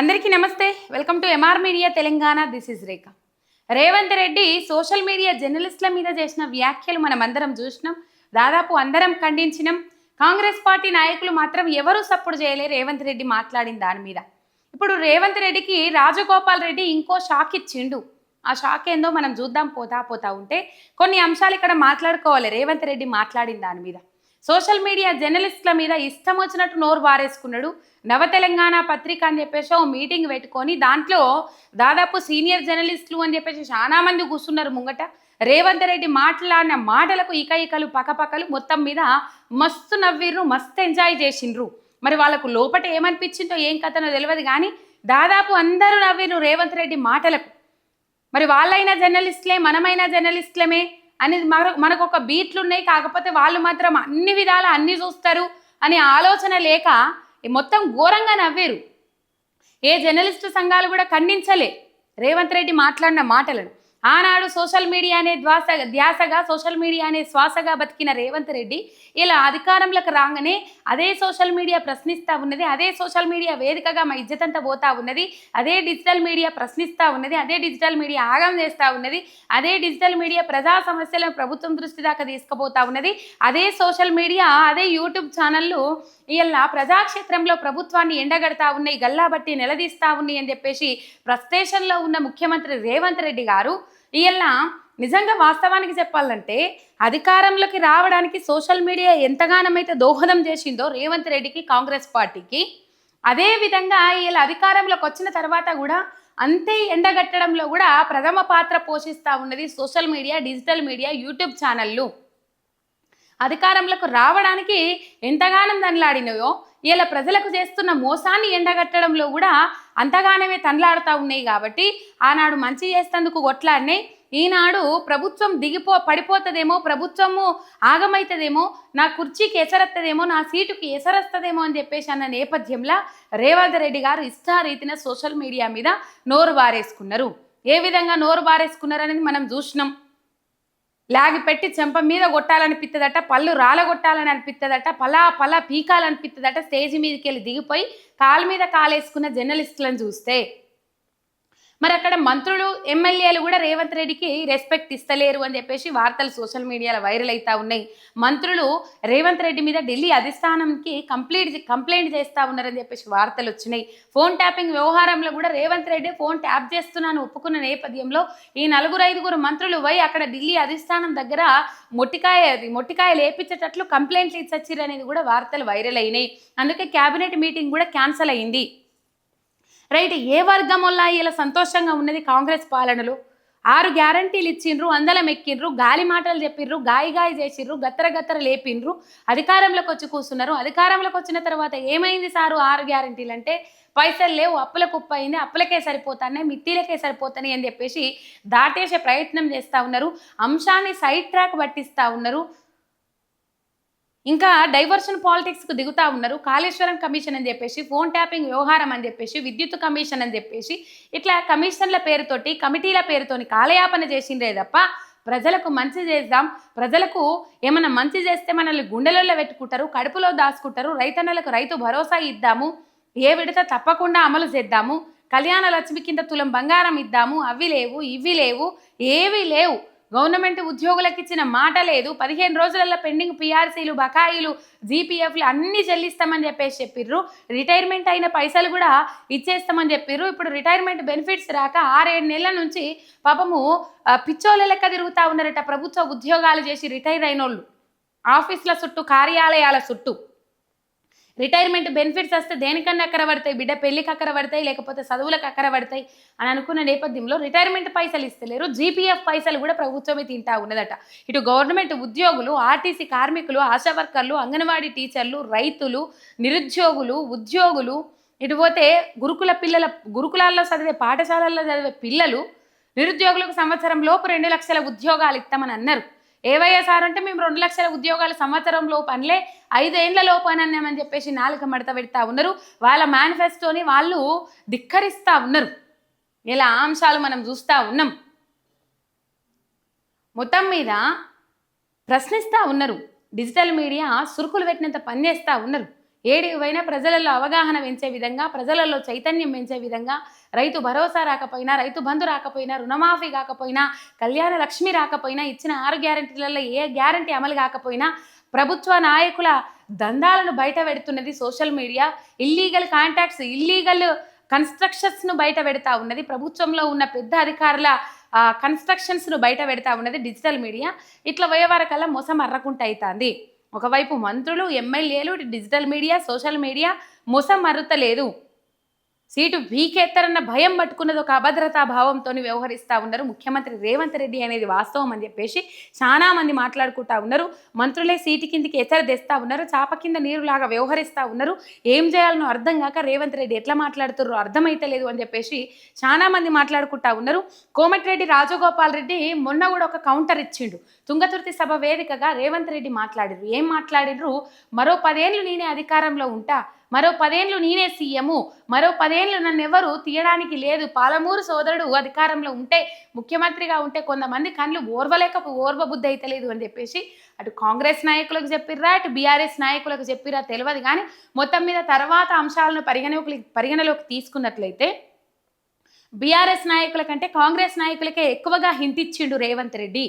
అందరికీ నమస్తే. Welcome to MR media Telangana. This is Rekha Revanth Reddy social media జర్నలిస్టుల మీద చేసిన వ్యాఖ్యలు మనం అందరం చూసినాం. దాదాపు అందరం ఖండించినాం. కాంగ్రెస్ పార్టీ నాయకులు మాత్రం ఎవరూ సపోర్ట్ చేయలే రేవంత్ రెడ్డి మాట్లాడిన దాని మీద. ఇప్పుడు రేవంత్ రెడ్డికి రాజగోపాల్ రెడ్డి ఇంకో షాక్ ఇచ్చిండు. ఆ షాక్ ఏందో మనం చూద్దాం పోతా పోతా ఉంటే కొన్ని అంశాలు ఇక్కడ మాట్లాడుకోవాలి. రేవంత్ రెడ్డి మాట్లాడిన దాని మీద. సోషల్ మీడియా జర్నలిస్టుల మీద ఇష్టం వచ్చినట్టు నోరు వారేసుకున్నాడు. నవ తెలంగాణ పత్రిక అని చెప్పేసి ఓ మీటింగ్ పెట్టుకొని దాంట్లో దాదాపు సీనియర్ జర్నలిస్టులు అని చెప్పేసి చాలా మంది కూర్చున్నారు ముంగట. రేవంత్ రెడ్డి మాట్లాడిన మాటలకు ఇక ఇకలు పకపకలు మొత్తం మీద మస్తు నవ్విర్రు మస్తు ఎంజాయ్ చేసిండ్రు. మరి వాళ్ళకు లోపట ఏమనిపించిందో ఏం కథనో తెలియదు కానీ దాదాపు అందరూ నవ్విర్రు రేవంత్ రెడ్డి మాటలకు. మరి వాళ్ళైనా జర్నలిస్టులే మనమైనా జర్నలిస్టులమే? అనేది మన మనకు ఒక బీట్లు ఉన్నాయి కాకపోతే వాళ్ళు మాత్రం అన్ని విధాల అన్ని చూస్తారు అనే ఆలోచన లేక మొత్తం ఘోరంగా నవ్వేరు. ఏ జర్నలిస్టు సంఘాలు కూడా ఖండించలే. రేవంత్ రెడ్డి మాట్లాడిన మాటలను. ఆనాడు సోషల్ మీడియా అనే ధ్యాసగా సోషల్ మీడియా అనే శ్వాసగా బతికిన రేవంత్ రెడ్డి ఇలా అధికారంలోకి రాగానే అదే సోషల్ మీడియా ప్రశ్నిస్తూ ఉన్నది అదే సోషల్ మీడియా వేదికగా మా ఇజ్జతంతా పోతా ఉన్నది అదే డిజిటల్ మీడియా ప్రశ్నిస్తూ ఉన్నది అదే డిజిటల్ మీడియా ఆగం చేస్తూ ఉన్నది అదే డిజిటల్ మీడియా ప్రజా సమస్యలను ప్రభుత్వం దృష్టి దాకా తీసుకుపోతా ఉన్నది అదే సోషల్ మీడియా అదే యూట్యూబ్ ఛానళ్ళు ఇలా ప్రజాక్షేత్రంలో ప్రభుత్వాన్ని ఎండగడతా ఉన్నాయి గల్లాబట్టి నిలదీస్తా ఉన్నాయి అని చెప్పేసి ప్రస్టేషన్లో ఉన్న ముఖ్యమంత్రి రేవంత్ రెడ్డి గారు ఇయల్ల నిజంగా వాస్తవానికి చెప్పాలంటే అధికారంలోకి రావడానికి సోషల్ మీడియా ఎంతగానమైతే దోహదం చేసిందో రేవంత్ రెడ్డికి కాంగ్రెస్ పార్టీకి అదే విధంగా వీళ్ళ అధికారంలోకి వచ్చిన తర్వాత కూడా అంతే ఎండగట్టడంలో కూడా ప్రథమ పాత్ర పోషిస్తూ ఉన్నది social media digital media YouTube ఛానళ్ళు. అధికారంలోకి రావడానికి ఎంతగానం దండలాడినయో ఇలా ప్రజలకు చేస్తున్న మోసాన్ని ఎండగట్టడంలో కూడా అంతగానే తండ్లాడుతూ ఉన్నాయి కాబట్టి ఆనాడు మంచి చేసేందుకు కొట్లాడినాయి ఈనాడు ప్రభుత్వం దిగిపో పడిపోతుందేమో ప్రభుత్వము ఆగమవుతుందేమో నా కుర్చీకి ఎసరత్తదేమో నా సీటుకి ఎసరస్తదేమో అని చెప్పేసి అన్న నేపథ్యంలో రేవంత్ రెడ్డి గారు ఇష్టారీతిన సోషల్ మీడియా మీద నోరు బారేసుకున్నారు. ఏ విధంగా నోరు బారేసుకున్నారనేది మనం చూసినాం. లాగి పెట్టి చెంప మీద కొట్టాలనిపిస్తుందట పళ్ళు రాలగొట్టాలని అనిపిస్తుందట పలా పలా పీకాలనిపిస్తుందట స్టేజ్ మీదకి వెళ్ళి దిగిపోయి కాలు మీద కాలేసుకున్న జర్నలిస్టులను చూస్తే. మరి అక్కడ మంత్రులు ఎమ్మెల్యేలు కూడా రేవంత్ రెడ్డికి రెస్పెక్ట్ ఇస్తలేరు అని చెప్పేసి వార్తలు సోషల్ మీడియాలో వైరల్ అవుతా ఉన్నాయి. మంత్రులు రేవంత్ రెడ్డి మీద ఢిల్లీ అధిష్టానంకి కంప్లీట్ కంప్లైంట్ చేస్తూ ఉన్నారని చెప్పేసి వార్తలు వచ్చినాయి. ఫోన్ ట్యాపింగ్ వ్యవహారంలో కూడా రేవంత్ రెడ్డి ఫోన్ ట్యాప్ చేస్తున్నాను ఒప్పుకున్న నేపథ్యంలో ఈ నలుగురు ఐదుగురు మంత్రులు పోయి అక్కడ ఢిల్లీ అధిష్టానం దగ్గర మొట్టికాయ మొట్టికాయ లేపించేటట్లు కంప్లైంట్లు ఇచ్చొచ్చిరు అనేది కూడా వార్తలు వైరల్ అయినాయి. అందుకే క్యాబినెట్ మీటింగ్ కూడా క్యాన్సిల్ అయింది. రైట్ ఏ వర్గం వల్ల ఇలా సంతోషంగా ఉన్నది కాంగ్రెస్ పాలనలో? ఆరు గ్యారంటీలు ఇచ్చిండ్రు అందలం ఎక్కిండ్రు గాలి మాటలు చెప్పిండ్రు గాయి గాయి చేసిండ్రు గత్తర గత్తర లేపిండ్రు అధికారంలోకి వచ్చి కూర్చున్నారు. అధికారంలోకి వచ్చిన తర్వాత ఏమైంది సారు ఆరు గ్యారంటీలు అంటే పైసలు లేవు అప్పుల కుప్ప అయింది అప్పులకే సరిపోతానే మిత్తిలకే సరిపోతాయి అని చెప్పేసి దాటేసే ప్రయత్నం చేస్తూ ఉన్నారు. అంశాన్ని సైడ్ ట్రాక్ పట్టిస్తూ ఉన్నారు. ఇంకా డైవర్షన్ పాలిటిక్స్కు దిగుతా ఉన్నారు. కాళేశ్వరం కమిషన్ అని చెప్పేసి ఫోన్ ట్యాపింగ్ వ్యవహారం అని చెప్పేసి విద్యుత్ కమిషన్ అని చెప్పేసి ఇట్లా కమిషన్ల పేరుతోటి కమిటీల పేరుతోని కాలయాపన చేసిందే తప్ప ప్రజలకు మంచి చేద్దాం. ప్రజలకు ఏమైనా మంచి చేస్తే మనల్ని గుండెలలో పెట్టుకుంటారు కడుపులో దాచుకుంటారు రైతన్నలకు రైతు భరోసా ఇద్దాము ఏ విడత తప్పకుండా అమలు చేద్దాము కళ్యాణ లక్ష్మి కింద తులం బంగారం ఇద్దాము అవి లేవు ఇవి లేవు ఏవి లేవు. గవర్నమెంట్ ఉద్యోగులకు ఇచ్చిన మాట లేదు. పదిహేను రోజులలో పెండింగ్ పీఆర్సీలు బకాయిలు జీపీఎఫ్లు అన్నీ చెల్లిస్తామని చెప్పేసి చెప్పిర్రు. రిటైర్మెంట్ అయిన పైసలు కూడా ఇచ్చేస్తామని చెప్పిర్రు. ఇప్పుడు రిటైర్మెంట్ బెనిఫిట్స్ రాక ఆరేడు నెలల నుంచి పాపము పిచ్చోళ్ళ లెక్క తిరుగుతూ ఉన్నారట ప్రభుత్వ ఉద్యోగాలు చేసి రిటైర్ అయిన వాళ్ళు ఆఫీసుల చుట్టూ కార్యాలయాల చుట్టూ. రిటైర్మెంట్ బెనిఫిట్స్ వస్తే దేనికన్నా అక్కర పడతాయి? బిడ్డ పెళ్ళికి అక్కర పడతాయి? లేకపోతే చదువులకు అక్కర పడతాయి? అని అనుకున్న నేపథ్యంలో రిటైర్మెంట్ పైసలు ఇస్తలేరు. జీపీఎఫ్ పైసలు కూడా ప్రభుత్వమే తింటా ఉన్నదట. ఇటు గవర్నమెంట్ ఉద్యోగులు ఆర్టీసీ కార్మికులు ఆశా వర్కర్లు అంగన్వాడీ టీచర్లు రైతులు నిరుద్యోగులు ఉద్యోగులు ఇటు పోతే గురుకుల పిల్లల గురుకులాల్లో చదివే పాఠశాలల్లో చదివే పిల్లలు నిరుద్యోగులకు సంవత్సరం లోపు రెండు లక్షల ఉద్యోగాలు ఇస్తామని అన్నారు. ఏవయ్యా సార్ అంటే మేము రెండు లక్షల ఉద్యోగాలు సంవత్సరం లోపు అనలే ఐదేళ్ళ లోపు అని చెప్పేసి నాలుక మడత పెడతా ఉన్నారు. వాళ్ళ మేనిఫెస్టోని వాళ్ళు ధిక్కరిస్తూ ఉన్నారు. ఇలా అంశాలు మనం చూస్తూ ఉన్నాం. మొత్తం మీద ప్రశ్నిస్తూ ఉన్నారు. డిజిటల్ మీడియా సురుకులు పెట్టినంత పనిచేస్తూ ఉన్నారు. ఏడివైనా ప్రజలలో అవగాహన పెంచే విధంగా ప్రజలలో చైతన్యం పెంచే విధంగా రైతు భరోసా రాకపోయినా రైతు బంధు రాకపోయినా రుణమాఫీ కాకపోయినా కళ్యాణ లక్ష్మి రాకపోయినా ఇచ్చిన ఆరు గ్యారంటీలలో ఏ గ్యారంటీ అమలు కాకపోయినా ప్రభుత్వ నాయకుల దందాలను బయట పెడుతున్నది social media. Illegal contacts illegal కన్స్ట్రక్షన్స్ను బయట పెడతా ఉన్నది. ప్రభుత్వంలో ఉన్న పెద్ద అధికారుల కన్స్ట్రక్షన్స్ను బయట పెడతా ఉన్నది డిజిటల్ మీడియా. ఇట్లా పోయేవారికల్లా మోసం అర్రకుంట అవుతుంది ఒకవైపు మంత్రులు ఎమ్మెల్యేలు డిజిటల్ మీడియా సోషల్ మీడియా మోసం మరుతలేదు సీటు వీకేత్తరన్న భయం పట్టుకున్నది ఒక అభద్రతా భావంతో వ్యవహరిస్తూ ఉన్నారు. ముఖ్యమంత్రి రేవంత్ రెడ్డి అనేది వాస్తవం అని చెప్పేసి చాలా మంది మాట్లాడుకుంటా ఉన్నారు. మంత్రులే సీటు కిందికి ఎత్తర తెస్తా ఉన్నారు. చాప కింద నీరులాగా వ్యవహరిస్తూ ఉన్నారు. ఏం చేయాలనో అర్థం కాక రేవంత్ రెడ్డి ఎట్లా మాట్లాడుతుర్రో అర్థమైతలేదు అని చెప్పేసి చాలా మంది మాట్లాడుకుంటా ఉన్నారు. కోమటిరెడ్డి రాజగోపాల్ రెడ్డి మొన్న కూడా ఒక కౌంటర్ ఇచ్చిండు. తుంగతుర్తి సభ వేదికగా రేవంత్ రెడ్డి మాట్లాడారు ఏం మాట్లాడినరు మరో పదేళ్ళు నేనే అధికారంలో ఉంటా. మరో పదేళ్ళు నేనే సీఎము. మరో పదేళ్ళు నన్ను ఎవరు తీయడానికి లేదు. పాలమూరు సోదరుడు అధికారంలో ఉంటే ముఖ్యమంత్రిగా ఉంటే కొంతమంది కళ్ళు ఓర్వలేక ఓర్వబుద్ధి అయితలేదు అని చెప్పేసి అటు కాంగ్రెస్ నాయకులకు చెప్పిర్రా అటు బీఆర్ఎస్ నాయకులకు చెప్పిర్రా తెలియదు కానీ మొత్తం మీద తర్వాత అంశాలను పరిగణలోకి పరిగణలోకి తీసుకున్నట్లయితే బీఆర్ఎస్ నాయకుల కంటే కాంగ్రెస్ నాయకులకే ఎక్కువగా హింతిచ్చిండు రేవంత్ రెడ్డి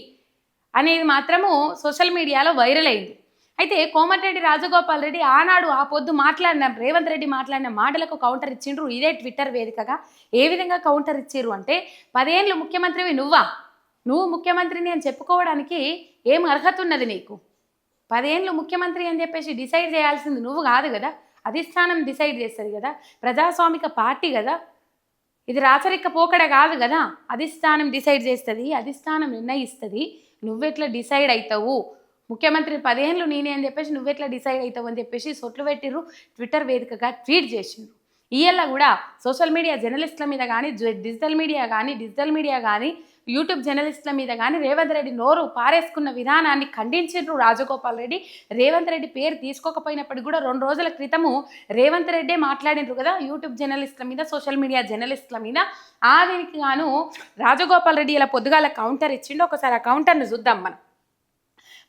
అనేది మాత్రము సోషల్ మీడియాలో వైరల్ అయింది. అయితే కోమటిరెడ్డి రాజగోపాల్ రెడ్డి ఆనాడు ఆ పొద్దు మాట్లాడిన రేవంత్ రెడ్డి మాట్లాడిన మాటలకు కౌంటర్ ఇచ్చిండ్రు. ఇదే ట్విట్టర్ వేదికగా. ఏ విధంగా కౌంటర్ ఇచ్చిర్రు అంటే పదేళ్ళు ముఖ్యమంత్రివి నువ్వా? నువ్వు ముఖ్యమంత్రిని అని చెప్పుకోవడానికి ఏం అర్హత ఉన్నది నీకు? పదేళ్ళు ముఖ్యమంత్రి అని చెప్పేసి డిసైడ్ చేయాల్సింది నువ్వు కాదు కదా? అధిష్టానం డిసైడ్ చేస్తుంది కదా? ప్రజాస్వామిక పార్టీ కదా? ఇది రాచరిక పోకడ కాదు కదా? అధిష్టానం డిసైడ్ చేస్తుంది అధిష్టానం నిర్ణయిస్తుంది. నువ్వెట్లా డిసైడ్ అవుతావు ముఖ్యమంత్రి పదిహేనులు నేనే అని చెప్పేసి నువ్వెట్లా డిసైడ్ అవుతావు అని చెప్పేసి సొట్లు పెట్టిర్రు ట్విట్టర్ వేదికగా ట్వీట్ చేసిండ్రు. ఈయల్లా కూడా సోషల్ మీడియా జర్నలిస్టుల మీద కానీ డిజిటల్ మీడియా కానీ డిజిటల్ మీడియా కానీ యూట్యూబ్ జర్నలిస్టుల మీద కానీ రేవంత్ రెడ్డి నోరు పారేసుకున్న విధానాన్ని ఖండించిండ్రు రాజగోపాల్ రెడ్డి. రేవంత్ రెడ్డి పేరు తీసుకోకపోయినప్పటికీ కూడా రెండు రోజుల క్రితము రేవంత్ రెడ్డే మాట్లాడినరు కదా యూట్యూబ్ జర్నలిస్టుల మీద సోషల్ మీడియా జర్నలిస్టుల మీద. ఆ దీనికి గాను రాజగోపాల్ రెడ్డి ఇలా పొద్దుగాల కౌంటర్ ఇచ్చిండు. ఒకసారి ఆ కౌంటర్ని చూద్దాం మనం.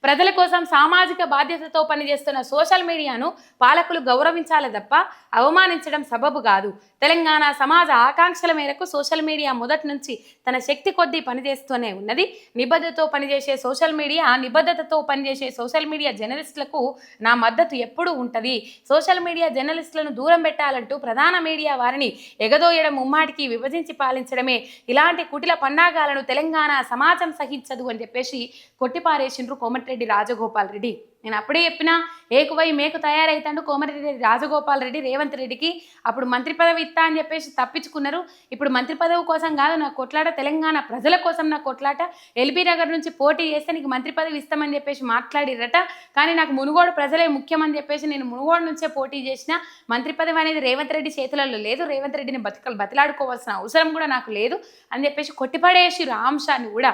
ప్రజల కోసం సామాజిక బాధ్యతతో పనిచేస్తున్న సోషల్ మీడియాను పాలకులు గౌరవించాలి తప్ప అవమానించడం సబబు కాదు. తెలంగాణ సమాజ ఆకాంక్షల మేరకు సోషల్ మీడియా మొదటి నుంచి తన శక్తి కొద్దీ పనిచేస్తూనే ఉన్నది. నిబద్ధతతో పనిచేసే సోషల్ మీడియా నిబద్ధతతో పనిచేసే సోషల్ మీడియా జర్నలిస్టులకు నా మద్దతు ఎప్పుడూ ఉంటుంది. సోషల్ మీడియా జర్నలిస్టులను దూరం పెట్టాలంటూ ప్రధాన మీడియా వారిని ఎగదోయడం ముమ్మాటికి విభజించి పాలించడమే. ఇలాంటి కుటిల పన్నాగాలను తెలంగాణ సమాజం సహించదు అని చెప్పేసి కొట్టిపారేసిండ్రు కోమటిరెడ్డి రాజగోపాల్ రెడ్డి. నేను అప్పుడే చెప్పినా ఏకువై మేకు తయారైతాడు కోమటిరెడ్డి రాజగోపాల్ రెడ్డి రేవంత్ రెడ్డికి. అప్పుడు మంత్రి పదవి ఇస్తా అని చెప్పేసి తప్పించుకున్నారు. ఇప్పుడు మంత్రి పదవి కోసం కాదు నా కొట్లాట తెలంగాణ ప్రజల కోసం నా కొట్లాట. ఎల్బీ నగర్ నుంచి పోటీ చేస్తే నీకు మంత్రి పదవి ఇస్తామని చెప్పేసి మాట్లాడిరట కానీ నాకు మునుగోడు ప్రజలే ముఖ్యమని చెప్పేసి నేను మునుగోడు నుంచే పోటీ చేసిన మంత్రి పదవి అనేది రేవంత్ రెడ్డి చేతులలో లేదు. రేవంత్ రెడ్డిని బతకలు బతిలాడుకోవాల్సిన అవసరం కూడా నాకు లేదు అని చెప్పేసి కొట్టిపడేసి రాంశాన్ని కూడా.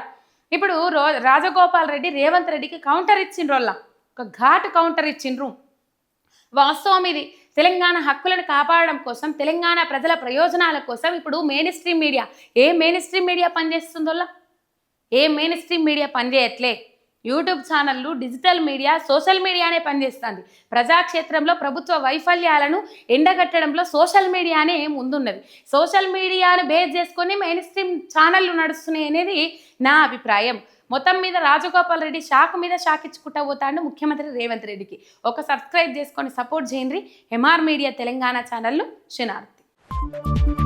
ఇప్పుడు రో రాజగోపాల్ రెడ్డి రేవంత్ రెడ్డికి కౌంటర్ ఇచ్చిండ్రోల్లా ఒక ఘాటు కౌంటర్ ఇచ్చిండ్రు. వాస్తవం ఇది. తెలంగాణ హక్కులను కాపాడడం కోసం తెలంగాణ ప్రజల ప్రయోజనాల కోసం ఇప్పుడు మెయిన్ స్ట్రీమ్ మీడియా ఏ మెయిన్ స్ట్రీమ్ మీడియా పనిచేస్తుందోలా ఏ మెయిన్ స్ట్రీమ్ మీడియా పనిచేయట్లే? యూట్యూబ్ ఛానళ్ళు డిజిటల్ మీడియా సోషల్ మీడియానే పనిచేస్తుంది. ప్రజాక్షేత్రంలో ప్రభుత్వ వైఫల్యాలను ఎండగట్టడంలో సోషల్ మీడియానే ముందున్నది. సోషల్ మీడియాను బేస్ చేసుకొని మెయిన్ స్ట్రీమ్ ఛానళ్ళు నడుస్తున్నాయి అనేది నా అభిప్రాయం. మొత్తం మీద రాజగోపాల్ రెడ్డి షాక్ మీద షాక్ ఇచ్చుకుంటా పోతాడు ముఖ్యమంత్రి రేవంత్ రెడ్డికి. ఒక సబ్స్క్రైబ్ చేసుకొని సపోర్ట్ చేయండి. ఎంఆర్ మీడియా తెలంగాణ ఛానల్ను శనార్థి